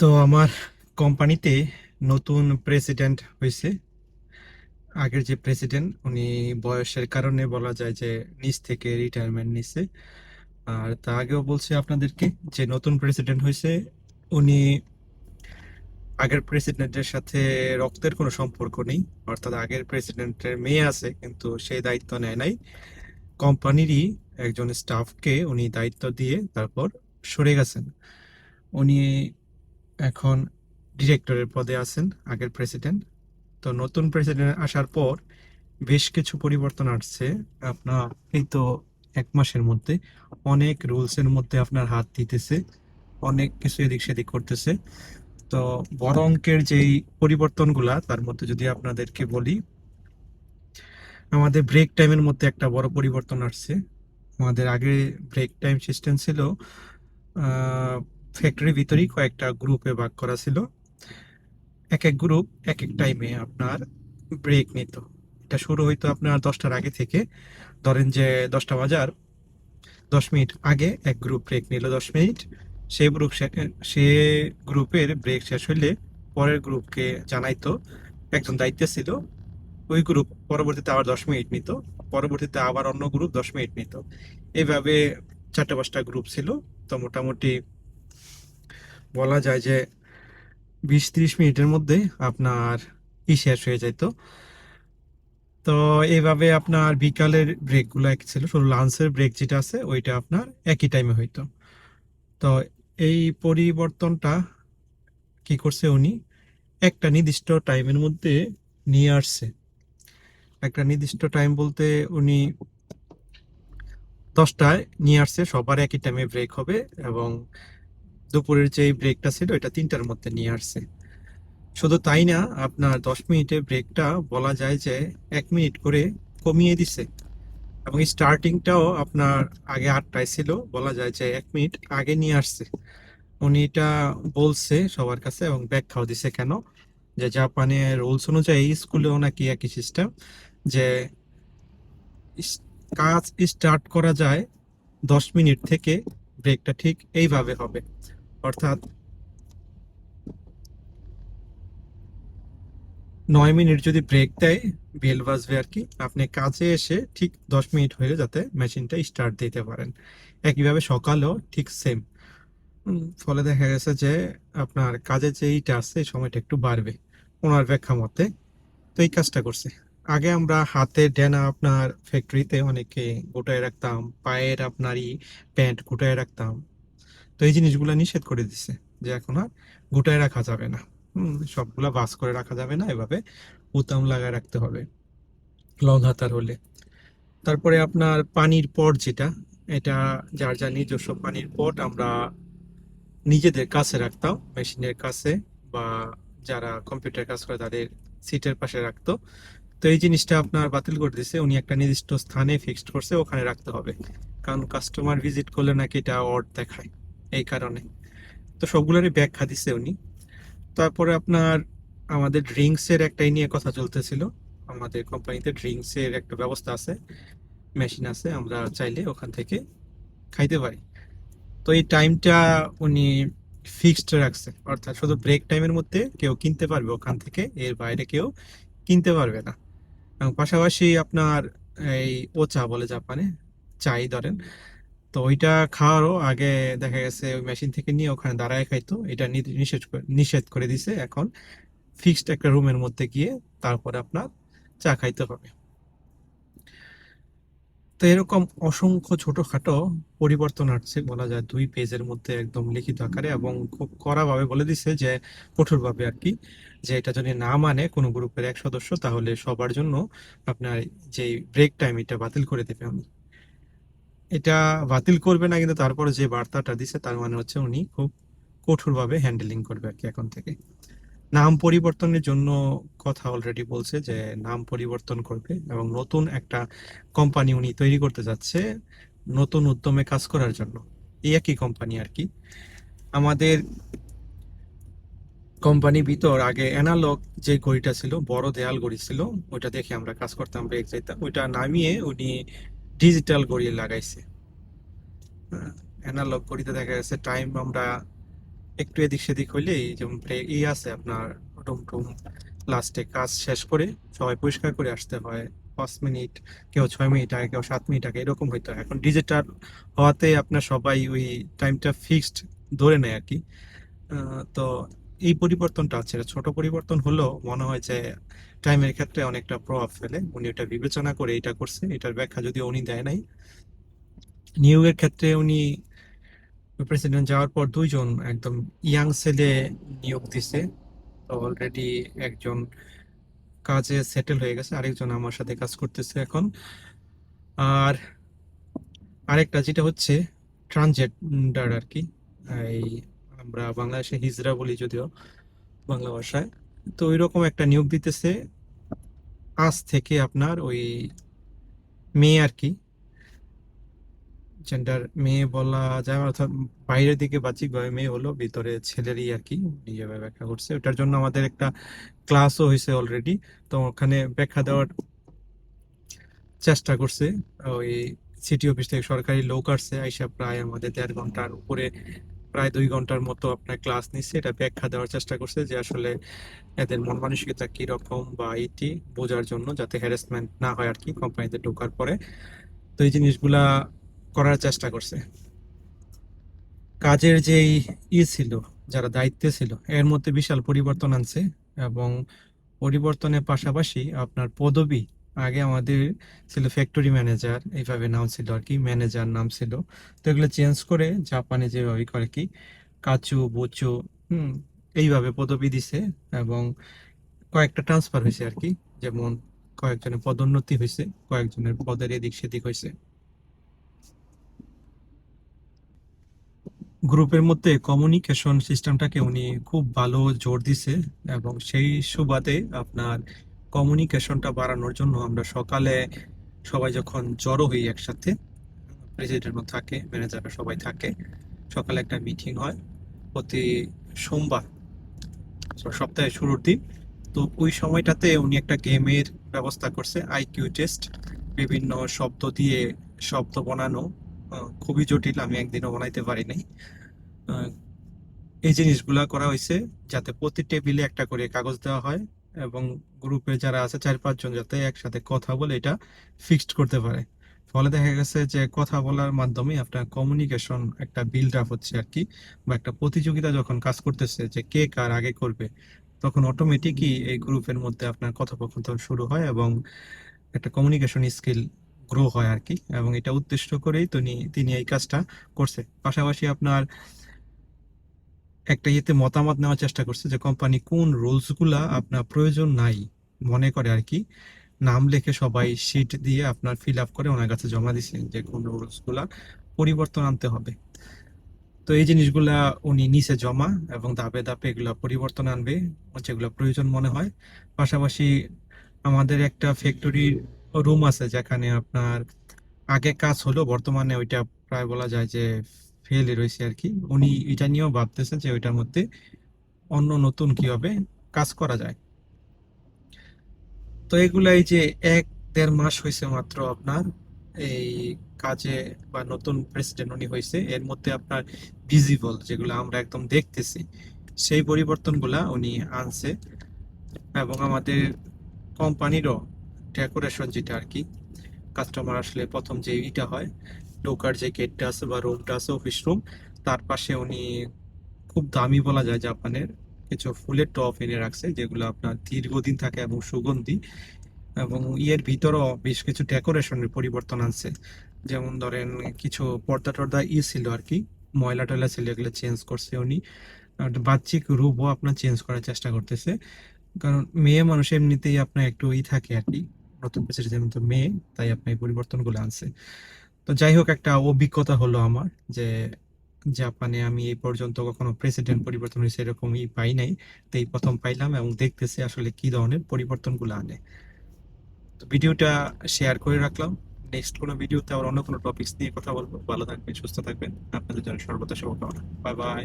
তো আমার কোম্পানিতে নতুন প্রেসিডেন্ট হয়েছে। আগের যে প্রেসিডেন্ট উনি বয়সের কারণে বলা যায় যে নিচ থেকে রিটায়ারমেন্ট নিছে। আর তা আগেও বলছি আপনাদেরকে যে নতুন প্রেসিডেন্ট হয়েছে, উনি আগের প্রেসিডেন্টের সাথে রক্তের কোনো সম্পর্ক নেই, অর্থাৎ আগের প্রেসিডেন্টের মেয়ে আছে, কিন্তু সেই দায়িত্ব নেয় নাই। কোম্পানিরই একজন স্টাফকে উনি দায়িত্ব দিয়ে তারপর সরে গেছেন। উনি এখন ডিরেক্টরের পদে আছেন আগের প্রেসিডেন্ট। তো নতুন প্রেসিডেন্ট আসার পর বেশ কিছু পরিবর্তন আসছে। আপনার এই তো এক মাসের মধ্যে অনেক রুলস এর মধ্যে আপনার হাত দিতেছে, অনেক কিছু এদিক সেদিক করতেছে। তো বড় অঙ্কের যেই পরিবর্তনগুলা, তার মধ্যে যদি আপনাদেরকে বলি, আমাদের ব্রেক টাইমের মধ্যে একটা বড় পরিবর্তন আসছে। আমাদের আগে ব্রেক টাইম সিস্টেম ছিল ফ্যাক্টরির ভিতরেই কয়েকটা গ্রুপে ভাগ করা ছিল। এক এক গ্রুপ এক এক টাইমে আপনার ব্রেক নিত। এটা শুরু হইতো আপনার দশটার আগে থেকে। ধরেন যে দশটা বাজার দশ মিনিট আগে এক গ্রুপ ব্রেক নিল দশ মিনিট। সেই গ্রুপ সে গ্রুপের ব্রেক শেষ হইলে পরের গ্রুপকে জানাইতো একজন দায়িত্বে ছিল। ওই গ্রুপ পরবর্তীতে আবার দশ মিনিট নিত। পরবর্তীতে আবার অন্য গ্রুপ দশ মিনিট নিত। এইভাবে চারটে পাঁচটা গ্রুপ ছিল। তো মোটামুটি বলা যায় যে বিশ ত্রিশ মিনিটের মধ্যে আপনার ই শেষ হয়ে যেত তো। এইভাবে আপনার বিকালের ব্রেকগুলো এক ছিল, শুধু লাঞ্চের ব্রেক যেটা আছে, ওইটা আপনার একই টাইমে হইতো। তো এই পরিবর্তনটা কি করছে উনি? একটা নির্দিষ্ট টাইমের মধ্যে নিয়ে আসছে। একটা নির্দিষ্ট টাইম বলতে উনি দশটায় নিয়ে আসছে, সবার একই টাইমে ব্রেক হবে এবং দুপুরের যে ব্রেকটা ছিল, এটা তিনটার মধ্যে নিয়ে আসছে। শুধু তাই না, আপনার দশ মিনিটে ব্রেকটা বলা যায় যে এক মিনিট করে কমিয়ে দিছে। এবং স্টার্টিংটাও আপনার আগে আটটায় ছিল, বলা যায় যে এক মিনিট আগে নিয়ে আসছে। উনি এটা বলছে সবার কাছে এবং ব্যাখ্যাও দিছে কেন, যে জাপানের রুলস অনুযায়ী স্কুলেও নাকি একই সিস্টেম যে কাজ স্টার্ট করা যায় দশ মিনিট থেকে ব্রেকটা ঠিক এইভাবে হবে। অর্থাৎ নয় মিনিট যদি ব্রেক দেয়, বেল বাজবে আর কি। আপনি কাজে এসে ঠিক দশ মিনিট হয়ে যাতে মেশিনটা স্টার্ট দিতে পারেন। একইভাবে সকালেও ঠিক সেম ফলে দেখা গেছে যে আপনার কাজের যে ইটা আছে, এই সময়টা একটু বাড়বে ওনার ব্যাখ্যা মতে তো এই কাজটা করছে। আগে আমরা হাতে ডেনা আপনার ফ্যাক্টরিতে অনেকে গোটায় রাখতাম, পায়ের আপনারই প্যান্ট গোটায় রাখতাম। তো এই জিনিসগুলো নিষেধ করে দিছে যে এখন আর গোটায় রাখা যাবে না। সবগুলা বাস করে রাখা যাবে না, এভাবে বোতাম লাগায় রাখতে হবে লং হাতার হলে। তারপরে আপনার পানির পট যেটা, এটা যার যার নিজস্ব পানির পট আমরা নিজেদের কাছে রাখতাম, মেশিনের কাছে বা যারা কম্পিউটার কাজ করে তাদের সিটের পাশে রাখতো। তো এই জিনিসটা আপনার বাতিল করে দিছে, উনি একটা নির্দিষ্ট স্থানে ফিক্সড করছে, ওখানে রাখতে হবে। কারণ কাস্টমার ভিজিট করলে নাকি এটা অড দেখায়। এই কারণে। তো সবগুলোরই ব্যাখ্যা দিছে উনি। তারপরে আপনার আমাদের ড্রিঙ্কস এর একটাই নিয়ে কথা চলতেছিল। আমাদের কোম্পানিতে ড্রিঙ্কস এর একটা ব্যবস্থা আছে, মেশিন আছে, আমরা চাইলে ওখান থেকে খাইতে পারি। তো এই টাইমটা উনি ফিক্সড রাখছে, অর্থাৎ শুধু ব্রেক টাইমের মধ্যে কেউ কিনতে পারবে ওখান থেকে, এর বাইরে কেউ কিনতে পারবে না। এবং পাশাপাশি আপনার এই ওচা বলে জাপানে, চাই ধরেন তো ওইটা খাওয়ারও আগে দেখা গেছে ওই মেশিন থেকে নিয়ে ওখানে দাঁড়ায় খাইতো। এটা নিষেধ নিষেধ করে দিছে এখন। ফিক্সড একটা রুমের মধ্যে গিয়ে তারপরে আপনার চা খাইতে হবে। তো এরকম অসংখ্য ছোটখাটো পরিবর্তন আসছে বলা যায় দুই পেজের মধ্যে একদম লিখিত আকারে এবং খুব কড়াভাবে বলে দিছে যে কঠোরভাবে আর কি, যে এটা যদি না মানে কোনো গ্রুপের এক সদস্য তাহলে সবার জন্য আপনার যে ব্রেক টাইম এটা বাতিল করে দেবে আমি। এটা বাতিল করবে না, কিন্তু তারপরে যে বার্তাটা দিছে তার মানে হচ্ছে উনি খুব কঠোরভাবে হ্যান্ডেলিং করবে আর কি এখন থেকে। নাম পরিবর্তনের জন্য কথা অলরেডি বলছে যে নাম পরিবর্তন করবে এবং নতুন একটা কোম্পানি উনি তৈরি করতে যাচ্ছে নতুন উদ্যমে কাজ করার জন্য। এই একই কোম্পানি আর কি। আমাদের কোম্পানি ভিতর আগে অ্যানালগ যে ঘড়িটা ছিল, বড় দেয়াল ঘড়ি ছিল, ওইটা দেখে আমরা কাজ করতাম ব্রেক যাইতাম ওইটা নামিয়ে উনি ডিজিটাল ঘড়ি লাগাইছে। অ্যানালগ ঘড়িতে দেখা গেছে টাইম আমরা একটু এদিক সেদিক হইলেই যেমন ই আছে আপনার রুম টুম লাস্টে কাজ শেষ করে সবাই পরিষ্কার করে আসতে হয়। পাঁচ মিনিট, কেউ ছয় মিনিট আগে, কেউ সাত মিনিট আগে, এরকম হইতো এখন ডিজিটাল হওয়াতে আপনার সবাই ওই টাইমটা ফিক্সড ধরে নেয় আর কি। তো এই পরিবর্তনটা আছে। ছোট পরিবর্তন হলেও মনে হয় যে টাইমের ক্ষেত্রে অনেকটা প্রভাব ফেলে। উনি এটা বিবেচনা করে এটা করছে এটার ব্যাখ্যা যদি উনি দেয় নাই। নিয়োগের ক্ষেত্রে উনি প্রেসিডেন্ট যাওয়ার পর দুইজন একদম ইয়াং ছেলে নিয়োগ দিছে। তো অলরেডি একজন কাজে সেটেল হয়ে গেছে, আরেকজন আমার সাথে কাজ করতেছে এখন। আর আরেকটা যেটা হচ্ছে, ট্রানজেন্ডার আর কি এই আমরা বাংলাদেশে হিজরা বলি যদিও, বাংলা ভাষায়। তো ওই রকম একটা নিয়োগ দিতেছে। আজ থেকে আপনার ওই মেয়ে আর কি। জেন্ডার মেয়ে বলা যায়, অর্থাৎ বাইরের দিকে বাহ্যিকভাবে মেয়ে হলো, ভিতরে ছেলেরই আর কি নিজেভাবে ব্যাখ্যা করছে। ওটার জন্য আমাদের একটা ক্লাসও হয়েছে অলরেডি তো ওখানে ব্যাখ্যা দেওয়ার চেষ্টা করছে। ওই সিটি অফিস থেকে সরকারি লোক আসছে, আইসা প্রায় আমাদের দেড় ঘণ্টার উপরে প্রায় দুই ঘণ্টার মতো আপনার ক্লাস নিচ্ছে এটা ব্যাখ্যা দেওয়ার চেষ্টা করছে যে আসলে এদের মন মানসিকতা কীরকম বা এটি বোঝার জন্য যাতে হ্যারাসমেন্ট না হয় আর কি কোম্পানিতে ঢোকার পরে। তো এই জিনিসগুলা করার চেষ্টা করছে। কাজের যেই ই ছিল, যারা দায়িত্বে ছিল, এর মধ্যে বিশাল পরিবর্তন আনছে এবং পরিবর্তনের পাশাপাশি আপনার পদবি আগে আমাদের ছিল ফ্যাক্টরি ম্যানেজার এইভাবে নাম ছিল আর কি ম্যানেজার নাম ছিল। তো এগুলো চেঞ্জ করে জাপানে যেভাবে করে কি, কাচু, বুচু, হুম, এইভাবে পদবি দিছে এবং কয়েকটা ট্রান্সফার হয়েছে আর কি। যেমন কয়েকজনের পদোন্নতি হয়েছে, কয়েকজনের পদের এদিক সেদিক হয়েছে। গ্রুপের মধ্যে কমিউনিকেশন সিস্টেমটাকে উনি খুব ভালো জোর দিছে এবং সেই সুবাদে আপনার কমিউনিকেশনটা বাড়ানোর জন্য আমরা সকালে সবাই যখন জড়ো হই একসাথে প্রেসিডেন্টও থাকে ম্যানেজাররা সবাই থাকে, সকালে একটা মিটিং হয় প্রতি সোমবার তো সপ্তাহের শুরুর দিন। তো ওই সময়টাতে উনি একটা গেমের ব্যবস্থা করছে আইকিউ টেস্ট বিভিন্ন শব্দ দিয়ে শব্দ বানানো। খুবই জটিল, আমি একদিনও বানাইতে পারি নাই। এই জিনিসগুলা করা হয়েছে যাতে প্রতি টেবিলে একটা করে কাগজ দেওয়া হয় এবং গ্রুপে যারা আছে চার পাঁচজন যাতে একসাথে কথা বলে এটা ফিক্সড করতে পারে। ফলে দেখা গেছে যে কথা বলার মাধ্যমে আপনার কমিউনিকেশন একটা বিল্ড আপ হচ্ছে আর কি বা একটা প্রতিযোগিতা যখন কাজ করতেছে যে কে কার আগে করবে, তখন অটোমেটিকই এই গ্রুপের মধ্যে আপনার কথোপকথন শুরু হয় এবং একটা কমিউনিকেশন স্কিল গ্রো হয় আর কি এবং এটা উদ্দেশ্য করেই তিনি তিনি এই কাজটা করছে। পাশাপাশি আপনার একটা ইয়েতে মতামত নেওয়ার চেষ্টা করছে যে কোম্পানি কোন রুলসগুলা আপনার প্রয়োজন নাই। মনে করে আর কি। নাম লিখে সবাই শিট দিয়ে আপনার ফিল আপ করে ওনার কাছে জমা দিছে যে কোন রুলসগুলা পরিবর্তন আনতে হবে। তো এই জিনিসগুলা উনি নিচে জমা এবং ধাপে ধাপে এগুলা পরিবর্তন আনবে, যেগুলো প্রয়োজন মনে হয়। পাশাপাশি আমাদের একটা ফ্যাক্টরির রুম আছে যেখানে আপনার আগে কাজ হলো, বর্তমানে ওইটা প্রায় বলা যায় যে ফেলে রয়েছে আর কি উনি এটা নিয়েও ভাবতেছেন যে ওইটার মধ্যে অন্য নতুন কীভাবে কাজ করা যায়। তো এগুলাই যে এক দেড় মাস হয়েছে মাত্র আপনার এই কাজে বা নতুন প্রেসিডেন্ট উনি হয়েছে, এর মধ্যে আপনার ভিজিবল যেগুলো আমরা একদম দেখতেছি, সেই পরিবর্তনগুলা উনি আনছে এবং আমাদের কোম্পানিরও ডেকোরেশন যেটা আর কি কাস্টমার আসলে প্রথম যে ইটা হয় ঢোকার যে গেটটা আছে বা রুমটা আছে অফিস রুম তার পাশে উনি খুব দামি বলা যায় জাপানের, কিছু ফুলের টপ এনে রাখছে, যেগুলো আপনার দীর্ঘদিন থাকে এবং সুগন্ধি এবং ইয়ের ভিতরও বেশ কিছু ডেকোরেশনের পরিবর্তন আনছে। যেমন ধরেন, কিছু পর্দা টর্দা ই ছিল আর কি ময়লা টয়লা ছিল, এগুলো চেঞ্জ করছে উনি। বাহ্যিক রূপও আপনার চেঞ্জ করার চেষ্টা করতেছে। কারণ মেয়ে মানুষ এমনিতেই আপনার একটু ই থাকে আর কি, নতুন প্রেসিডেন্ট তো মেয়ে, তাই আপনার এই পরিবর্তনগুলো আনছে। তো যাই হোক একটা অভিজ্ঞতা হলো আমার যে, জাপানে আমি এই পর্যন্ত কখনো প্রেসিডেন্ট পরিবর্তন হয়েছে এরকমই পাই নাই। তো এই প্রথম পাইলাম এবং দেখতেছি আসলে কি ধরনের পরিবর্তনগুলো আনে। তো ভিডিওটা শেয়ার করে রাখলাম। নেক্সট কোনো ভিডিওতে আবার অন্য কোনো টপিকস নিয়ে কথা বলব। ভালো থাকবেন, সুস্থ থাকবেন। আপনাদের জন্য সর্বদা শুভকামনা। Bye bye